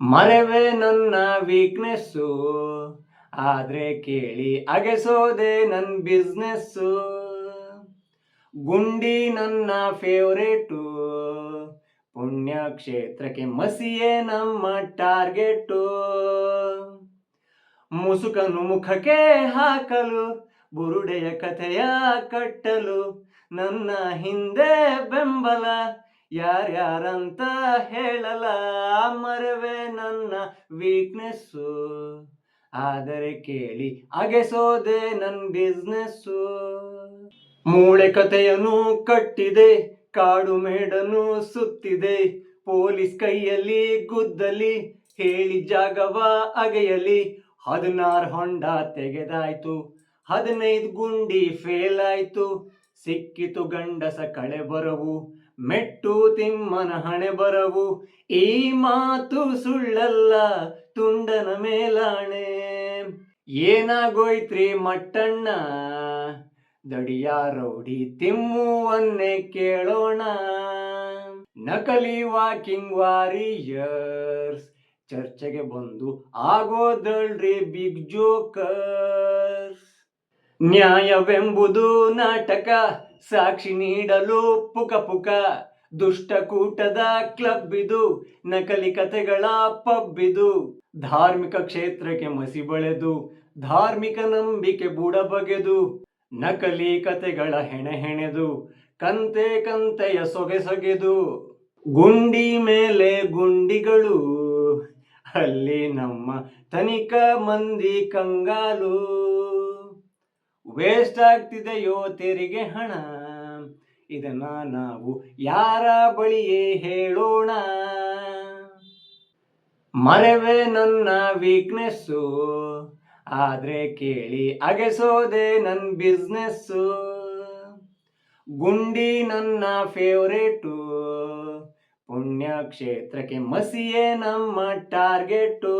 ಮರೆವೆ ನನ್ನ ವೀಕ್ನೆಸ್ಸು ಆದ್ರೆ ಕೇಳಿ ಅಗೆಸೋದೆ ನನ್ನ ಬಿಸ್ನೆಸ್ಸು ಗುಂಡಿ ನನ್ನ ಫೇವ್ರೇಟು ಪುಣ್ಯಕ್ಷೇತ್ರಕ್ಕೆ ಮಸಿಯೇ ನಮ್ಮ ಟಾರ್ಗೆಟು ಮುಸುಕನು ಮುಖಕ್ಕೆ ಹಾಕಲು, ಬುರುಡೆಯ ಕಥೆಯ ಕಟ್ಟಲು, ನನ್ನ ಹಿಂದೆ ಬೆಂಬಲ ಯಾರ್ಯಾರಂತ ಹೇಳಲ್ಲ ಮರವೆ ನನ್ನ ವೀಕ್ನೆಸ್ಸು ಆದರೆ ಕೇಳಿ, ಅಗೆಸೋದೆ ನನ್ನ ಬಿಸ್ನೆಸ್ಸು ಮೂಳೆ ಕಥೆಯನ್ನು ಕಟ್ಟಿದೆ, ಕಾಡು ಮೇಡನು ಸುತ್ತಿದೆ. ಪೊಲೀಸ್ ಕೈಯಲ್ಲಿ ಗುದ್ದಲಿ, ಹೇಳಿ ಜಾಗವ ಅಗೆಯಲಿ. ಹದಿನಾರು ಹೊಂಡ ತೆಗೆದಾಯ್ತು, ಹದಿನೈದು ಗುಂಡಿ ಫೇಲ್ ಆಯ್ತು. ಸಿಕ್ಕಿತು ಗಂಡಸ ಕಳೆ ಬರವು ಮೆಟ್ಟು ತಿಮ್ಮನ ಹಣೆ ಬರವು. ಈ ಮಾತು ಸುಳ್ಳಲ್ಲ, ತುಂಡನ ಮೇಲಾಣೆ. ಏನಾಗೋಯ್ತ್ರಿ ಮಟ್ಟಣ್ಣ? ದಡಿಯ ರೌಡಿ ತಿಮ್ಮುವನ್ನೇ ಕೇಳೋಣ. ನಕಲಿ ವಾಕಿಂಗ್ ವಾರಿಯರ್ಸ್, ಚರ್ಚೆಗೆ ಬಂದು ಆಗೋದಳ್ರಿ ಬಿಗ್ ಜೋಕರ್ಸ್. ನ್ಯಾಯವೆಂಬುದು ನಾಟಕ ಸಾಕ್ಷಿ ನೀಡಲು ಪುಕ ಪುಕ. ದುಷ್ಟಕೂಟದ ಕ್ಲಬ್ ಇದು, ನಕಲಿ ಕಥೆಗಳ ಪಬ್ ಇದು. ಧಾರ್ಮಿಕ ಕ್ಷೇತ್ರಕ್ಕೆ ಮಸಿ ಬಳೆದು, ಧಾರ್ಮಿಕ ನಂಬಿಕೆ ಬುಡ ಬಗೆದು. ನಕಲಿ ಕತೆಗಳ ಹೆಣೆ ಹೆಣೆದು, ಕಂತೆ ಕಂತೆಯ ಸೊಗೆ ಸೊಗೆದು ಗುಂಡಿ ಮೇಲೆ ಗುಂಡಿಗಳು, ಅಲ್ಲಿ ನಮ್ಮ ತನಿಖಾ ಮಂದಿ ಕಂಗಾಲು. ವೇಸ್ಟ್ ಆಗ್ತಿದೆಯೋ ತೆರಿಗೆ ಹಣ. ಇದನ್ನ ನಾವು ಯಾರ ಬಳಿಯೇ ಹೇಳೋಣ? ಮರೆವೆ ನನ್ನ ವೀಕ್ನೆಸ್ಸು ಆದ್ರೆ ಕೇಳಿ ಅಗೆಸೋದೆ ನನ್ನ ಬಿಸ್ನೆಸ್ಸು ಗುಂಡಿ ನನ್ನ ಫೇವ್ರೇಟು ಪುಣ್ಯಕ್ಷೇತ್ರಕ್ಕೆ ಮಸಿಯೇ ನಮ್ಮ ಟಾರ್ಗೆಟು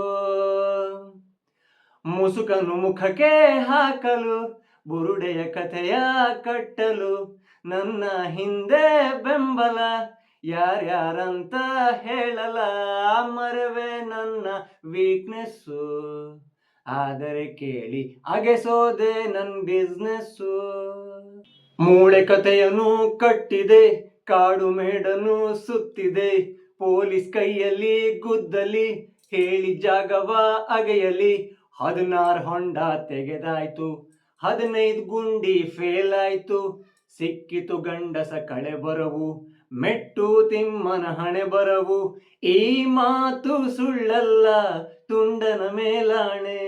ಮುಸುಕನು ಮುಖಕ್ಕೆ ಹಾಕಲು ಬುರುಡೆಯ ಕಥೆಯ ಕಟ್ಟಲು ನನ್ನ ಹಿಂದೆ ಬೆಂಬಲ. ಯಾರ್ಯಾರಂತ ಹೇಳಲ ಮರವೆ ನನ್ನ ವೀಕ್ನೆಸ್ಸು ಆದರೆ ಕೇಳಿ ಅಗೆಸೋದೆ ನನ್ನ ಬಿಸ್ನೆಸ್ಸು ಮೂಳೆ ಕಥೆಯನ್ನು ಕಟ್ಟಿದೆ, ಕಾಡು ಮೇಡನು ಸುತ್ತಿದೆ. ಪೊಲೀಸ್ ಕೈಯಲ್ಲಿ ಗುದ್ದಲಿ, ಹೇಳಿ ಜಾಗವ ಅಗೆಯಲಿ. ಹದಿನಾರು ಹೊಂಡ ತೆಗೆದಾಯ್ತು. ಹದಿನೈದು ಗುಂಡಿ ಫೇಲ್ ಆಯ್ತು. ಸಿಕ್ಕಿತು ಗಂಡಸ ಕಳೆ ಬರವು. ಮೆಟ್ಟು ತಿಮ್ಮನ ಹಣೆ ಬರವು. ಈ ಮಾತು ಸುಳ್ಳಲ್ಲ, ತುಂಡನ ಮೇಲಾಣೆ.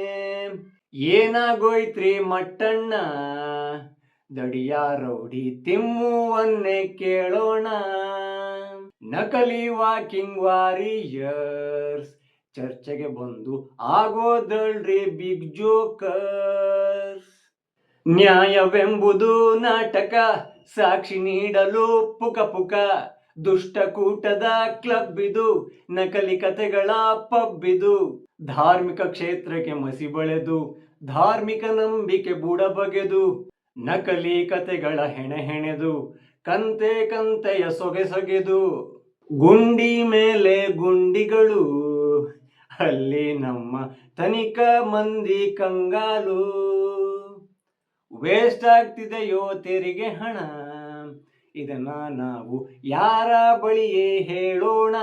ಏನಾಗೋಯ್ತ್ರಿ ಮಟ್ಟಣ್ಣ? ದಡಿಯ ರೌಡಿ ತಿಮ್ಮುವನ್ನೇ ಕೇಳೋಣ. ನಕಲಿ ವಾಕಿಂಗ್ ವಾರಿಯರ್ಸ್ ಚರ್ಚೆಗೆ ಬಂದು ಆಗೋದಳ್ರಿ ಬಿಗ್ ಜೋಕರ್ಸ್ ನ್ಯಾಯವೆಂಬುದು ನಾಟಕ. ಸಾಕ್ಷಿ ನೀಡಲು ಪುಕ ಪುಕ ದುಷ್ಟಕೂಟದ ಕ್ಲಬ್ ಇದು. ನಕಲಿ ಕಥೆಗಳ ಪಬ್ ಇದು. ಧಾರ್ಮಿಕ ಕ್ಷೇತ್ರಕ್ಕೆ ಮಸಿ ಬಳೆದು. ಧಾರ್ಮಿಕ ನಂಬಿಕೆ ಬುಡ ಬಗೆದು. ನಕಲಿ ಕಥೆಗಳ ಹೆಣೆ ಹೆಣೆದು. ಕಂತೆ ಕಂತೆಯ ಸೊಗೆ ಸೊಗೆದು ಗುಂಡಿ ಮೇಲೆ ಗುಂಡಿಗಳು. ಅಲ್ಲಿ ನಮ್ಮ ತನಿಖಾ ಮಂದಿ ಕಂಗಾಲು. ವೇಸ್ಟ್ ಆಗ್ತಿದೆಯೋ ತೆರಿಗೆ ಹಣ. ಇದನ್ನ ನಾವು ಯಾರ ಬಳಿಯೇ ಹೇಳೋಣ?